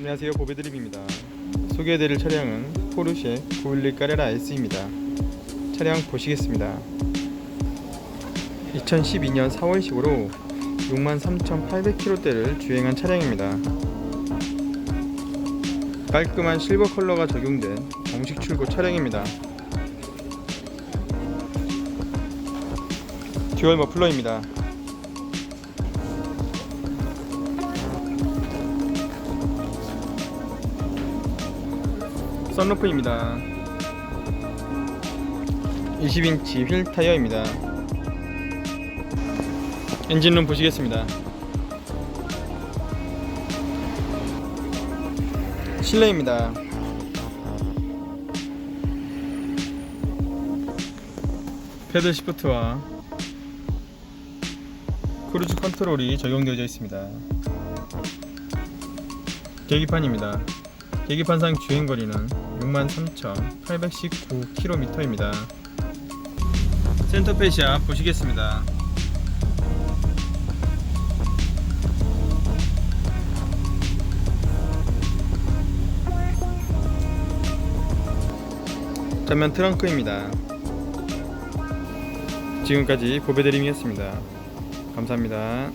안녕하세요. 보배드림입니다. 소개해드릴 차량은 포르쉐 911 까레라 S입니다. 차량 보시겠습니다. 2012년 4월식으로 63,800km대를 주행한 차량입니다. 깔끔한 실버 컬러가 적용된 정식 출고 차량입니다. 듀얼 머플러입니다 썬루프입니다. 20인치 휠 타이어입니다. 엔진룸 보시겠습니다. 실내입니다. 패들 시프트와 크루즈 컨트롤이 적용되어 있습니다. 계기판입니다 계기판상 주행거리는 63,819km입니다. 센터페시아 보시겠습니다. 전면 트렁크입니다. 지금까지 보배드림이었습니다. 감사합니다.